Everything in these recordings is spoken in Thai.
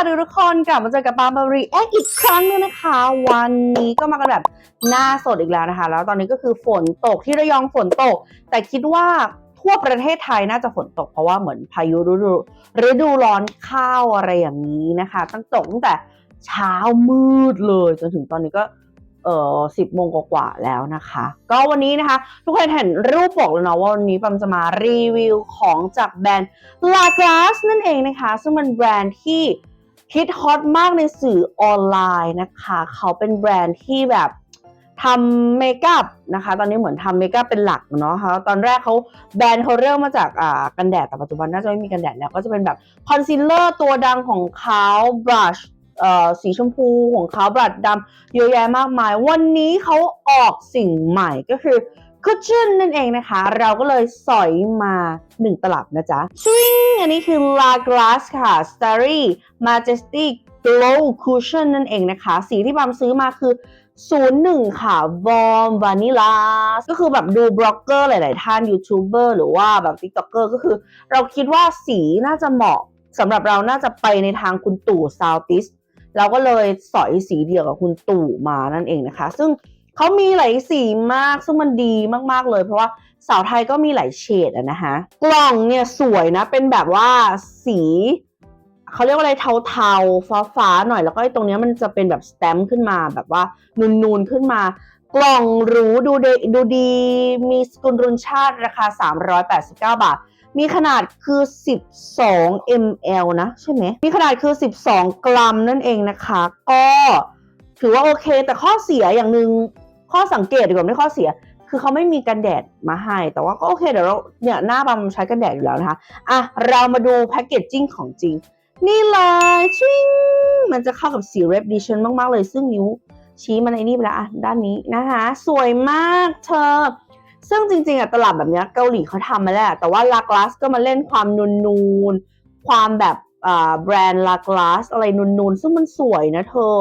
ค่ะทุกคนกลับมาเจอกับปาล์บารีแอคอีกครั้งหนึงนะคะ วันนี้ก็มากันแบบหน้าสดอีกแล้วนะคะ แล้วตอนนี้ก็คือฝนตกที่ระยองฝนตก แต่คิดว่าทั่วประเทศไทยน่าจะฝนตกเพราะว่าเหมือนพายุฤดูฤดูร้อนข้าวอะไรอย่างนี้นะคะ ตั้งตกตั้งแต่เช้ามืดเลยจนถึงตอนนี้ก็เออสิบโมงกว่าแล้วนะคะ ก็วันนี้นะคะ ทุกคนเห็นรูปปกแล้วเนาะว่าวันนี้ปัมจะมารีวิวของจากแบรนด์ลากาสนั่นเองนะคะ ซึ่งเป็นแบรนด์ที่ ฮิตฮอตมากในสื่อออนไลน์นะคะ เขาเป็นแบรนด์ที่แบบทำเมคอัพนะคะ ตอนนี้เหมือนทำเมคอัพเป็นหลักเนาะคะตอนแรกเขาแบรนด์เขาเริ่มมาจากอ่ากันแดดแต่ปัจจุบันน่าจะไม่มีกันแดดแล้วก็จะเป็นแบบคอนซีลเลอร์ตัวดังของเขาบลัชเอ่อสีชมพูของเขาบลัชดำเยอะแยะมากมาย วันนี้เขาออกสิ่งใหม่ก็คือ คุชชั่นนั่นเองนะคะ เราก็เลยสอยมา 1 ตลับนะจ๊ะชิงอันนี้คือ La Glace ค่ะ Starry Majestic Glow Cushion นั่นเองนะคะ สีที่บามซื้อมาคือ 01 ค่ะ Warm Vanilla ก็คือแบบดูบล็อกเกอร์หลาย ๆ ท่านยูทูบเบอร์หรือว่าแบบ TikToker ก็คือ เราคิดว่าสีน่าจะเหมาะสำหรับเราน่าจะไปในทางคุณตู่ Southeast เราก็เลยสอยสีเดียวกับคุณตู่มานั่นเองนะคะ ซึ่ง เขามีหลายสีมากซึ่งมันดีมากๆเลย เพราะว่าสาวไทยก็มีหลายเฉดอะนะคะ กล่องเนี่ยสวยนะเป็นแบบว่าสีเขาเรียกว่าอะไรเทาๆฟ้าๆหน่อยแล้วก็ตรงนี้มันจะเป็นแบบสแตมป์ขึ้นมาแบบว่านูนๆขึ้นมา กล่องหรูดูดดูดีมีสกุลรุนชาติราคา 389 บาท มีขนาดคือ 12 ml นะใช่ไหมมีขนาดคือ 12 กรัมนั่นเองนะคะ ก็ถือว่าโอเค แต่ข้อเสียอย่างหนึ่ง ข้อสังเกตดีกว่าไม่ข้อเสีย คือเขาไม่มีกันแดดมาให้ แต่ว่าก็โอเคเดี๋ยวเราเนี่ยหน้าบัมใช้กันแดดอยู่แล้วนะคะอะเรามาดูแพคเกจจิ้งของจริง นี่เลยชิงมันจะเข้ากับสีเรปดิชันมากๆเลย ซึ่งนิ้วชี้มันไอ้นี่ไปแล้วอะด้านนี้นะคะ สวยมากเธอ ซึ่งจริงๆอะตลับแบบเนี้ยเกาหลีเขาทำมาแล้ว แต่ว่าลากลาสก็มาเล่นความนูนๆความแบบ แบรนด์ลากลาสอะไรนูนๆ ซึ่งมันสวยนะเธอ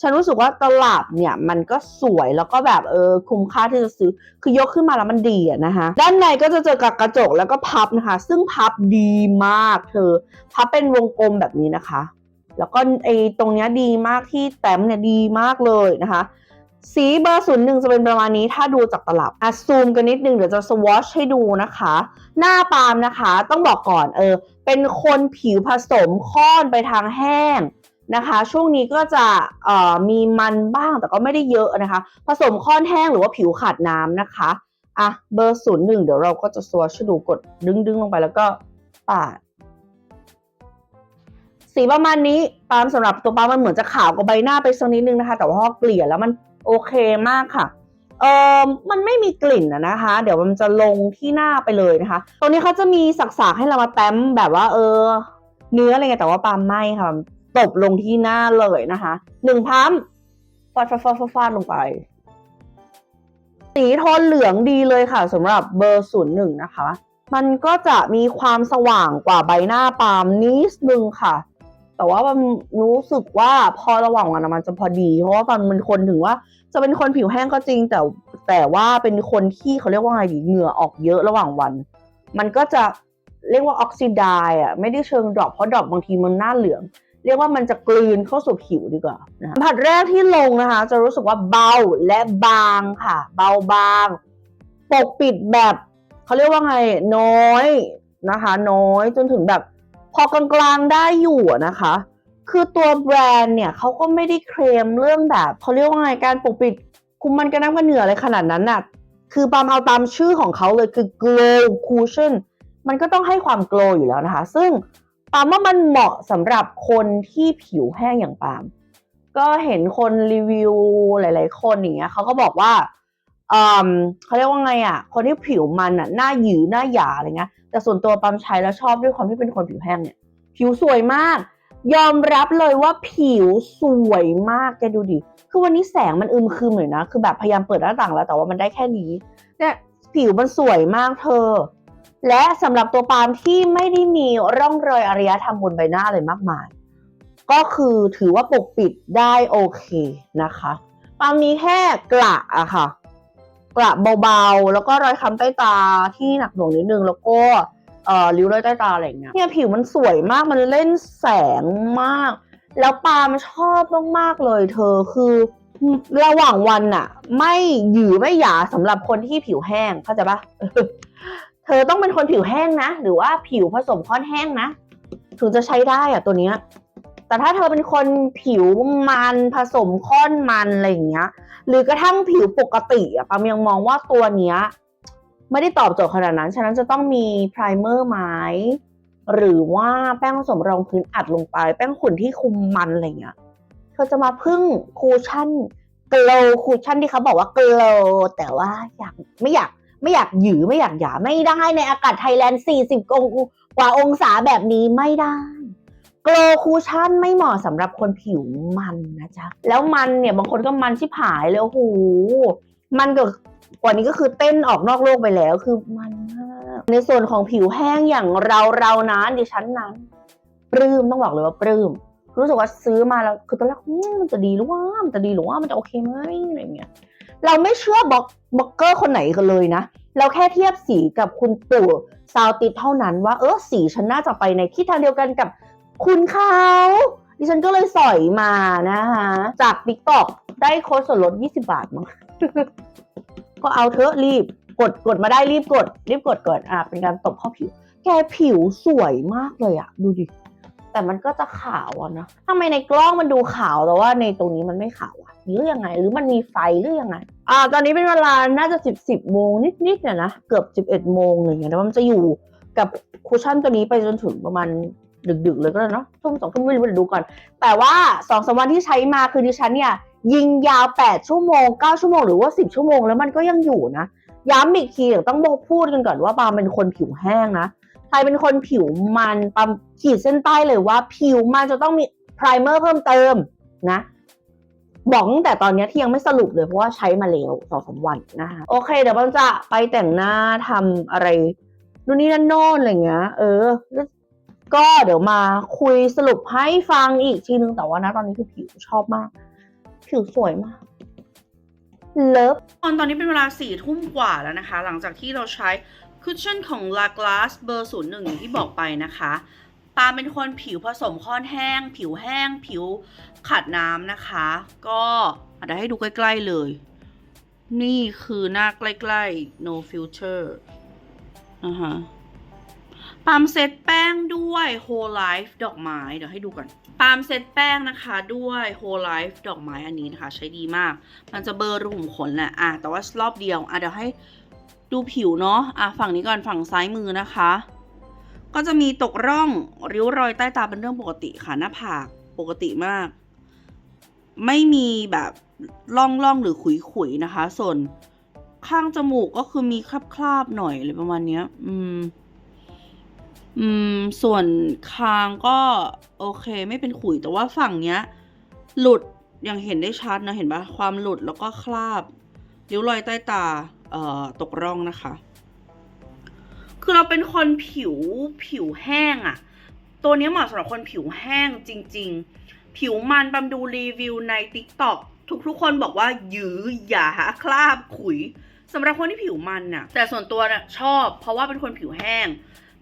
ฉันรู้สึกว่าตลับเนี่ย มันก็สวยแล้วก็แบบเออคุ้มค่าที่จะซื้อ คือยกขึ้นมาแล้วมันดีอะนะคะ ด้านในก็จะเจอกับกระจกแล้วก็พับนะคะ ซึ่งพับดีมากเธอ พับเป็นวงกลมแบบนี้นะคะ แล้วก็ไอตรงเนี้ยดีมากที่แต้มเนี่ยดีมากเลยนะคะ สีเบอร์ศูนย์หนึ่งจะเป็นประมาณนี้ถ้าดูจากตลับอะซูมกันนิดนึงเดี๋ยวจะสวอชให้ดูนะคะ หน้าปาล์มนะคะต้องบอกก่อนเออเป็นคนผิวผสมค่อนไปทางแห้งนะคะ ช่วงนี้ก็จะเอ่อมีมันบ้างแต่ก็ไม่ได้เยอะนะคะ ผสมค่อนแห้งหรือว่าผิวขาดน้ำนะคะอะเบอร์ศูนย์หนึ่งเดี๋ยวเราก็จะสวอชดูกดดึงดึงลงไปแล้วก็ปาดสีประมาณนี้ปาล์มสำหรับตัวปาล์มมันเหมือนจะขาวกว่าใบหน้าไปสักนิดนึงนะคะ แต่ว่าพอเกลี่ยแล้วมัน โอเคมากค่ะเออมันไม่มีกลิ่นอะนะคะ เดี๋ยวมันจะลงที่หน้าไปเลยนะคะตรงนี้เขาจะมีสักๆให้เรามาแต้มแบบว่า เออ เนื้ออะไรเงี้ยแต่ว่าปาล์มไม่ค่ะตบลงที่หน้าเลยนะคะหนึ่งพัมฟาดฟาดฟาดฟาดฟาดลงไป สีโทนเหลืองดีเลยค่ะสำหรับเบอร์ศูนย์หนึ่งนะคะ มันก็จะมีความสว่างกว่าใบหน้าปาล์มนิดนึงค่ะ แต่ว่ามันรู้สึกว่าพอระหว่างวันอะมันจะพอดี เพราะว่าปาล์มเป็นคนถึงว่า จะเป็นคนผิวแห้งก็จริง แต่แต่ว่าเป็นคนที่เขาเรียกว่าไงดีเหงื่อออกเยอะระหว่างวัน มันก็จะเรียกว่าออกซิไดอะไม่ได้เชิงดรอปเพราะดรอปบางทีมันหน้าเหลือง เรียกว่ามันจะกลืนเข้าสู่ผิวดีกว่านะคะสัมผัดแรกที่ลงนะคะ จะรู้สึกว่าเบาและบางค่ะ เบาบางปกปิดแบบเขาเรียกว่าไงน้อยนะคะ น้อยจนถึงแบบ พอกลางๆได้อยู่นะคะ คือตัวแบรนด์เนี่ยเขาก็ไม่ได้เคลมเรื่องแบบเขาเรียกว่าไงการปกปิดคุมมันกระน้ำกระเหนืออะไรขนาดนั้นน่ะ คือปาล์มเอาตามชื่อของเขาเลยคือ glow cushion มันก็ต้องให้ความ glow อยู่แล้วนะคะ ซึ่งปาล์มว่ามันเหมาะสำหรับคนที่ผิวแห้งอย่างปาล์มก็เห็นคนรีวิวหลาย ๆ คนอย่างเงี้ยเขาก็บอกว่า เขาเรียกว่าไงอะ คนที่ผิวมันอะหน้าหยือหน้าหยาอะไรเงี้ยแต่ส่วนตัวปาล์มใช้แล้วชอบด้วยความที่เป็นคนผิวแห้งเนี่ย ผิวสวยมาก ยอมรับเลยว่าผิวสวยมากแกดูดิคือวันนี้แสงมันอึมครึมหน่อยนะ คือแบบพยายามเปิดหน้าต่างแล้ว แต่ว่ามันได้แค่นี้เนี่ยผิวมันสวยมากเธอ และสำหรับตัวปาล์มที่ไม่ได้มีร่องรอยอารยธรรมบนใบหน้าเลยมากมาย ก็คือถือว่าปกปิดได้โอเคนะคะ ปาล์มมีแค่กระอะค่ะ กระเบาๆ แล้วก็รอยค้ำใต้ตาที่หนักหน่วงนิดนึง แล้วก็เอ่อริ้วรอยใต้ตาอะไรอย่างเงี้ยเนี่ยผิวมันสวยมากมันเล่นแสงมาก แล้วปามชอบมากๆเลย เธอคือระหว่างวันอะไม่หยือไม่หยาสำหรับคนที่ผิวแห้งเข้าใจปะเธอต้องเป็นคนผิวแห้งนะ หรือว่าผิวผสมค่อนแห้งนะถึงจะใช้ได้อะตัวเนี้ย แต่ถ้าเธอเป็นคนผิวมันผสมค่อนมันอะไรอย่างเงี้ย หรือกระทั่งผิวปกติอะปามยังมองว่าตัวเนี้ย ไม่ได้ตอบโจทย์ขนาดนั้น ฉะนั้นจะต้องมีไพรเมอร์ไหมหรือว่าแป้งผสมรองพื้นอัดลงไป แป้งขุ่นที่คุมมันอะไรเงี้ยเธอจะมาพึ่งคูชั่นกล w คูชั่นที่เขาบอกว่ากล w แต่ว่าอยากไม่อยากไม่อยากหยือไม่อยากหยาไม่ได้ในอากาศไทยแลนด์40กว่าองศาแบบนี้ไม่ได้ กลคูชั่นไม่เหมาะสำหรับคนผิวมันนะจ๊ะ แล้วมันเนี่ยบางคนก็มันชิบหายเลยโอ้โหมันก็กว่านี้ก็คือเต้นออกนอกโลกไปแล้วคือมันมากในส่วนของผิวแห้งอย่างเราเรานั้นดิฉันนั้นปลื้มต้องบอกเลยว่าปลื้มรู้สึกว่าซื้อมาแล้วคือตอนแรกมมันจะดีหรือว่ามันจะดีหรือว่ามันจะโอเคไหมอะไรเงี้ยเราไม่เชื่อบล็อกบล็อกเกอร์คนไหนกันเลยนะ เราแค่เทียบสีกับคุณตู่ซาวติดเท่านั้นว่าเออสีฉันน่าจะไปในทิศทางเดียวกันกับ คุณเขาดิฉันก็เลยสอยมานะคะจากบิ๊กตอกได้โค้ดส่วนลด 20 บาทมั้งก็เอาเถอะรีบกดกดมาได้รีบกด รีบกดก่อนอะเป็นการตบเข้าผิว แกผิวสวยมากเลยอะดูดิแต่มันก็จะขาวอะนะทำไมในกล้องมันดูขาวแต่ว่าในตรงนี้มันไม่ขาวอะหรือยังไง หรือมันมีไฟหรือยังไง อ่า ตอนนี้เป็นเวลาน่าจะสิบสิบโมงนิดๆเนี่ยนะเกือบสิบเอ็ดโมงอะไรอย่างเงี้ยแต่ว่ามันจะอยู่กับคุชชั่นตัวนี้ไปจนถึงประมาณ ดึกๆเลยก็ได้เนาะทุ่มสองทุ่มไม่รู้เดี๋ยวดูก่อน แต่ว่าสองสามวันที่ใช้มาคือดิฉันเนี่ยยิงยาว 8 ชั่วโมง 9 ชั่วโมงหรือว่า 10 ชั่วโมงแล้วมันก็ยังอยู่นะย้ำอีกทีเดี๋ยวต้องบอกพูดกันก่อนว่าปาล์เป็นคนผิวแห้งนะใครเป็นคนผิวมันปาล์มขีดเส้นใต้เลยว่าผิวมันจะต้องมีไพรเมอร์เพิ่มเติมนะบอกตั้งแต่ตอนนี้ที่ยังไม่สรุปเลยเพราะว่าใช้มาแล้วสองสามวันนะคะโอเค เดี๋ยวปาจะไปแต่งหน้าทำอะไรนู่นนี่นั่นโน่นอะไรเงี้ยเออ ก็เดี๋ยวมาคุยสรุปให้ฟังอีกทีนึงแต่ว่านะตอนนี้คือผิวชอบมาก ผิวสวยมากเลิฟตอนตอนนี้เป็นเวลาสี่ทุ่มกว่าแล้วนะคะ หลังจากที่เราใช้คุชชั่นของ La Glace เบอร์ศูนย์หนึ่งอย่างที่บอกไปนะคะปาเป็นคนผิวผสมค่อนแห้ง ผิวแห้ง ผิวขาดน้ำนะคะ ก็อาจจะให้ดูใกล้ ๆเลย นี่คือหน้าใกล้ ๆ no filter นะคะ ปาล์มเซตแป้งด้วย Whole Life ดอกไม้ เดี๋ยวให้ดูก่อนปาล์มเซตแป้งนะคะด้วย Whole Life ดอกไม้อันนี้นะคะ ใช้ดีมาก มันจะเบลอรูขุมขนแหละอะแต่ว่ารอบเดียวอะเดี๋ยวให้ดูผิวเนาะอะฝั่งนี้ก่อนฝั่งซ้ายมือนะคะ ก็จะมีตกร่องริ้วรอยใต้ตาเป็นเรื่องปกติค่ะหน้าผากปกติมาก ไม่มีแบบร่องร่องหรือขุยขุยนะคะ ส่วนข้างจมูกก็คือมีคราบคราบๆหน่อยอะไรประมาณเนี้ยอืม อืม ส่วนคางก็โอเคไม่เป็นขุยแต่ว่าฝั่งเนี้ย หลุดยังเห็นได้ชัดนะเห็นปะความหลุดแล้วก็คราบริ้วรอยใต้ตาเอ่อตกร่องนะคะ คือเราเป็นคนผิวผิวแห้งอะตัวนี้เหมาะสำหรับคนผิวแห้งจริง ๆ ผิวมันบำดูรีวิวใน t ิ k t o k ทุกๆคนบอกว่าหยือหยาคราบขุยสำหรับคนที่ผิวมันน่ะ แต่ส่วนตัวน่ะชอบเพราะว่าเป็นคนผิวแห้ง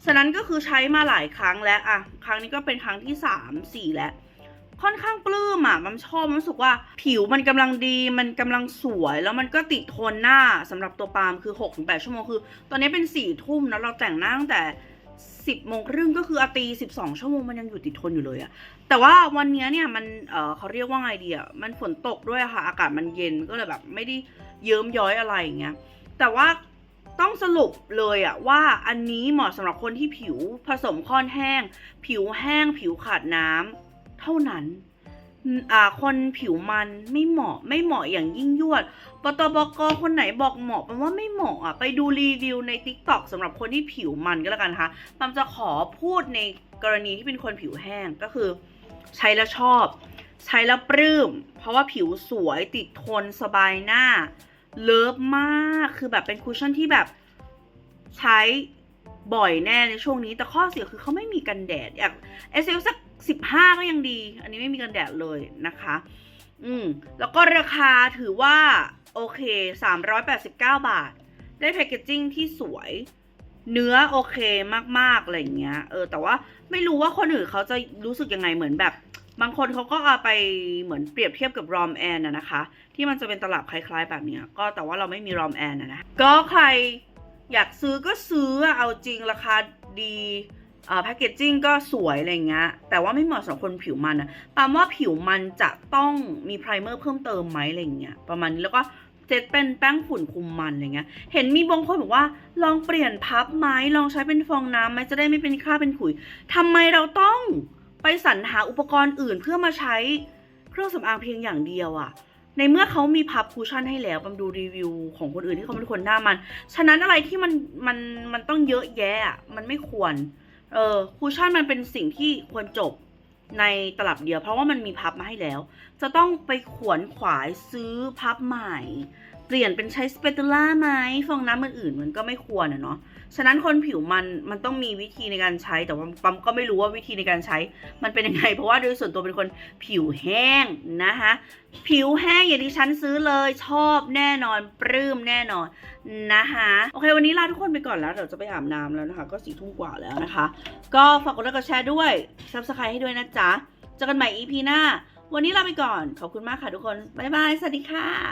ฉะนั้นก็คือใช้มาหลายครั้งแล้วอะครั้งนี้ก็เป็นครั้งที่สามสี่แล้วค่อนข้างปลื้มอะมันชอบมันรู้สึกว่าผิวมันกำลังดีมันกำลังสวยแล้วมันก็ติดทนหน้าสำหรับตัวปาล์มคือ6กถึงแชั่วโมงคือ ตอนนี้เป็น4ี่ทุ่มแล้วเราแต่งหน้าตั้งแต่ 10โมงครึ่งก็คืออาตี 12 ชั่วโมงมันยังอยู่ติดทนอยู่เลยอะแต่ว่าวันนี้เนี่ยมันเออเขาเรียกว่าไงดีอะมันฝนตกด้วยอะค่ะ อากาศมันเย็นก็เลยแบบไม่ได้เยิ้มย้อยอะไรอย่างเงี้ยแต่ว่า ต้องสรุปเลยอะว่าอันนี้เหมาะสำหรับคนที่ผิวผสมค่อนแห้ง ผิวแห้ง ผิวขาดน้ำเท่านั้นอ่าคนผิวมันไม่เหมาะไม่เหมาะอย่างยิ่งยวดปตบกคนไหนบอกเหมาะแปลว่าไม่เหมาะอะไปดูรีวิวใน t ิ k t o k สำหรับคนที่ผิวมันก็แล้วกันนะคะปัมจะขอพูดในกรณีที่เป็นคนผิวแห้งก็คือ ใช้แล้วชอบ ใช้แล้วปลื้ม เพราะว่าผิวสวยติดทนสบายหน้า เลิฟมากคือแบบเป็นคุชชั่นที่แบบใช้บ่อยแน่ในช่วงนี้ แต่ข้อเสียคือเขาไม่มีกันแดดอยาก s อ l สักสิบห้าก็ยังดี อันนี้ไม่มีกันแดดเลยนะคะ อืม แล้วก็ราคาถือว่า โอเค389บาท ได้แพคเกจจิ้งที่สวย เนื้อโอเคมากๆ อะไรเงี้ย เออ แต่ว่าไม่รู้ว่าคนอื่นเขาจะรู้สึกยังไงเหมือนแบบ บางคนเขาก็เอาไปเหมือนเปรียบเทียบกับรอมแอนนะคะ ที่มันจะเป็นตลับคล้าย ๆ แบบนี้ก็แต่ว่าเราไม่มีรอมแอนนะก็ใครอยากซื้อก็ซื้อเอาจริงราคาดีแพคเกจจิ้งก็สวยอะไรเงี้ยแต่ว่าไม่เหมาะสำหรับคนผิวมันนะปามว่าผิวมันจะต้องมีไพรเมอร์เพิ่มเติมไหมอะไรเงี้ยประมาณนี้แล้วก็เจ็ดเป็นแป้งฝุ่นคุมมันอะไรเงี้ย เห็นมีบางคนบอกว่าลองเปลี่ยนพับไหมลองใช้เป็นฟองน้ำไหมจะได้ไม่เป็นคราบเป็นขุยทำไมเราต้อง ไปสรรหาอุปกรณ์อื่นเพื่อมาใช้เครื่องสำอางเพียงอย่างเดียวอะในเมื่อเขามีพับคูชั่นให้แล้วบำดูรีวิวของคนอื่นที่เขาเป็นคนหน้ามัน ฉะนั้นอะไรที่มันมันมันต้องเยอะแยะอะมันไม่ควร เออคูชั่นมันเป็นสิ่งที่ควรจบในตลับเดียว เพราะว่ามันมีพับมาให้แล้ว จะต้องไปขวนขวายซื้อพับใหม่ เปลี่ยนเป็นใช้สเปตูล่าไหมฟองน้ำอื่นๆมันก็ไม่ควรอะเนาะ ฉะนั้นคนผิวมันมันต้องมีวิธีในการใช้แต่ว่าปั๊มก็ไม่รู้ว่าวิธีในการใช้ มันเป็นยังไง เพราะว่าโดยส่วนตัวเป็นคนผิวแห้งนะคะผิวแห้งอย่างที่ฉันซื้อเลยชอบแน่นอนปลื้มแน่นอนนะคะโอเค วันนี้ลาทุกคนไปก่อนแล้วเดี๋ยวจะไปอาบน้ำแล้วนะคะ ก็สี่ทุ่มกว่าแล้วนะคะ ก็ฝากกดไลค์กดแชร์ด้วยซับสไครต์ให้ด้วยนะจ๊ะเจอกันใหม่ EP หน้า วันนี้ลาไปก่อนขอบคุณมากค่ะทุกคนบ๊ายบายสวัสดีค่ะ